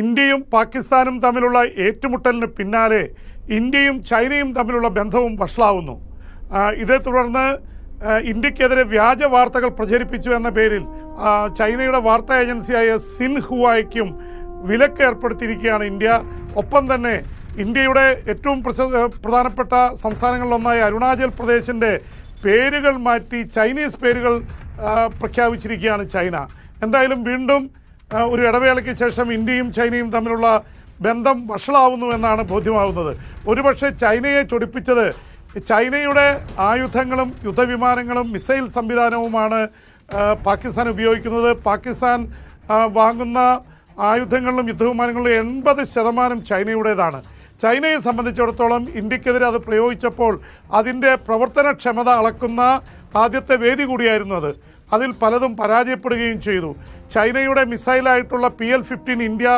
ഇന്ത്യയും പാകിസ്ഥാനും തമ്മിലുള്ള ഏറ്റുമുട്ടലിന് പിന്നാലെ ഇന്ത്യയും ചൈനയും തമ്മിലുള്ള ബന്ധവും വഷളാവുന്നു. ഇതേ തുടർന്ന് ഇന്ത്യക്കെതിരെ വ്യാജ വാർത്തകൾ പ്രചരിപ്പിച്ചു എന്ന പേരിൽ ചൈനയുടെ വാർത്താ ഏജൻസിയായ സിൻഹുവായ്ക്കും വിലക്ക് ഏർപ്പെടുത്തിയിരിക്കുകയാണ് ഇന്ത്യ. ഒപ്പം തന്നെ ഇന്ത്യയുടെ ഏറ്റവും പ്രധാനപ്പെട്ട സംസ്ഥാനങ്ങളിലൊന്നായ അരുണാചൽ പ്രദേശിന്റെ പേരുകൾ മാറ്റി ചൈനീസ് പേരുകൾ പ്രഖ്യാപിച്ചിരിക്കുകയാണ് ചൈന. എന്തായാലും വീണ്ടും ഒരു ഇടവേളയ്ക്ക് ശേഷം ഇന്ത്യയും ചൈനയും തമ്മിലുള്ള ബന്ധം വഷളാവുന്നു എന്നാണ് ബോധ്യമാവുന്നത്. ഒരുപക്ഷെ ചൈനയെ ചൊടിപ്പിച്ചത് ചൈനയുടെ ആയുധങ്ങളും യുദ്ധവിമാനങ്ങളും മിസൈൽ സംവിധാനവുമാണ് പാകിസ്ഥാൻ ഉപയോഗിക്കുന്നത്. പാകിസ്ഥാൻ വാങ്ങുന്ന ആയുധങ്ങളിലും യുദ്ധവിമാനങ്ങളിലും എൺപത് ശതമാനം ചൈനയുടേതാണ്. ചൈനയെ സംബന്ധിച്ചിടത്തോളം ഇന്ത്യക്കെതിരെ അത് പ്രയോഗിച്ചപ്പോൾ അതിന്റെ പ്രവർത്തനക്ഷമത അളക്കുന്ന ആദ്യത്തെ വേദി കൂടിയായിരുന്നു അത്. അതിൽ പലതും പരാജയപ്പെടുകയും ചെയ്തു. ചൈനയുടെ മിസൈലായിട്ടുള്ള പി എൽ ഫിഫ്റ്റീൻ ഇന്ത്യ